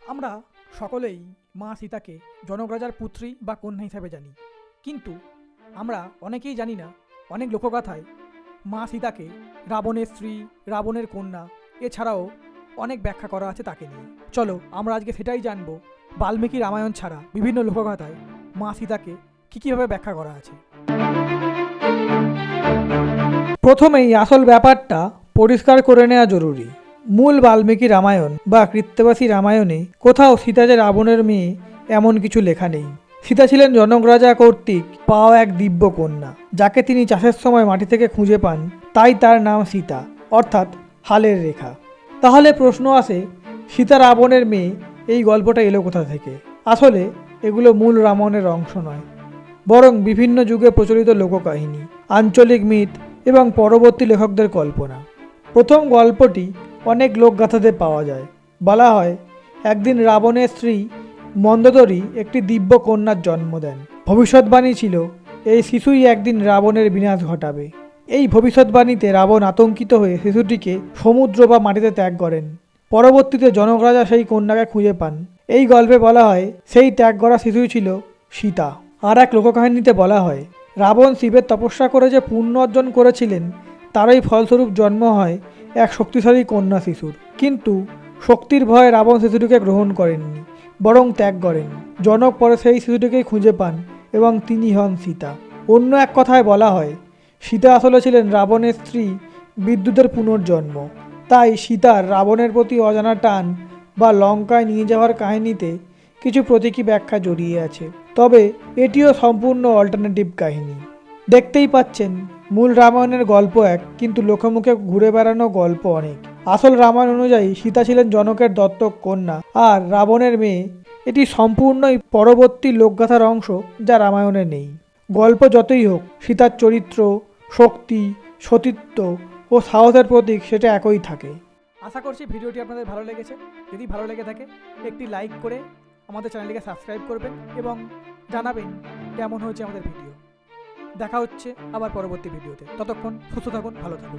আমরা সকলেই মা সীতাকে জনকরাজার পুত্রী বা কন্যা হিসাবে জানি। কিন্তু আমরা অনেকেই জানি না, অনেক লোকগাথায় মা সীতাকে রাবণের স্ত্রী, রাবণের কন্যা, এছাড়াও অনেক ব্যাখ্যা করা আছে তাকে নিয়ে। চলো, আমরা আজকে সেটাই জানব, বাল্মীকি রামায়ণ ছাড়া বিভিন্ন লোকগাথায় মা সীতাকে কী কীভাবে ব্যাখ্যা করা আছে। প্রথমেই আসল ব্যাপারটা পরিষ্কার করে নেওয়া জরুরি। মূল বাল্মীকি রামায়ণ বা কৃত্যবাসী রামায়ণে কোথাও সীতা যে রাবণের মেয়ে এমন কিছু লেখা নেই। সীতা ছিলেন জনক রাজা কর্তৃক পাওয়া এক দিব্য কন্যা, যাকে তিনি চাষের সময় মাটি থেকে খুঁজে পান, তাই তার নাম সীতা, অর্থাৎ হালের রেখা। তাহলে প্রশ্ন আসে, সীতা রাবণের মেয়ে এই গল্পটা এলো কোথা থেকে? আসলে এগুলো মূল রামায়ণের অংশ নয়, বরং বিভিন্ন যুগে প্রচলিত লোককাহিনী, আঞ্চলিক মিথ এবং পরবর্তী লেখকদের কল্পনা। প্রথম গল্পটি অনেক লোকগাথাতে পাওয়া যায়। বলা হয়, একদিন রাবণের স্ত্রী মন্দোদরী একটি দিব্য কন্যার জন্ম দেন। ভবিষ্যৎবাণী ছিল, এই শিশুই একদিন রাবণের বিনাশ ঘটাবে। এই ভবিষ্যৎবাণীতে রাবণ আতঙ্কিত হয়ে শিশুটিকে সমুদ্র বা মাটিতে ত্যাগ করেন। পরবর্তীতে জনকরাজা সেই কন্যাকে খুঁজে পান। এই গল্পে বলা হয়, সেই ত্যাগ করা শিশুই ছিল সীতা। আর এক লোককাহিনীতে বলা হয়, রাবণ শিবের তপস্যা করে যে পুণ্য অর্জন করেছিলেন তারই ফলস্বরূপ জন্ম হয় এক শক্তিশালী কন্যা শিশুর। কিন্তু শক্তির ভয়ে রাবণ শিশুটিকে গ্রহণ করেননি, বরং ত্যাগ করেন। জনক পরে সেই শিশুটিকেই খুঁজে পান এবং তিনি হন সীতা। অন্য এক কথায় বলা হয়, সীতা আসলে ছিলেন রাবণের স্ত্রী বিদ্যুতের পুনর্জন্ম। তাই সীতার রাবণের প্রতি অজানা টান বা লঙ্কায় নিয়ে যাওয়ার কাহিনীতে কিছু প্রতীকী ব্যাখ্যা জড়িয়ে আছে। তবে এটিও সম্পূর্ণ অল্টারনেটিভ কাহিনী। দেখতেই পাচ্ছেন মূল রামায়ণের গল্প এক, কিন্তু লোকমুখে ঘুরে বেড়ানো গল্প অনেক। আসল রামায়ণ অনুযায়ী সীতা ছিলেন জনকের দত্তক কন্যা আর রাবণের মেয়ে। এটি সম্পূর্ণই পরবর্তী লোকগাথার অংশ যা রামায়ণে নেই। গল্প যতই হোক, সীতার চরিত্র, শক্তি, সতীত্ব ও সাহসের প্রতীক সেটা একই থাকে। আশা করছি ভিডিওটি আপনাদের ভালো লেগেছে। যদি ভালো লেগে থাকে, একটি লাইক করে আমাদের চ্যানেলটিকে সাবস্ক্রাইব করবেন এবং জানাবেন কেমন হয়েছে আমাদের ভিডিও। দেখা হচ্ছে আবার পরবর্তী ভিডিওতে। ততক্ষণ সুস্থ থাকুন ভালো থাকুন।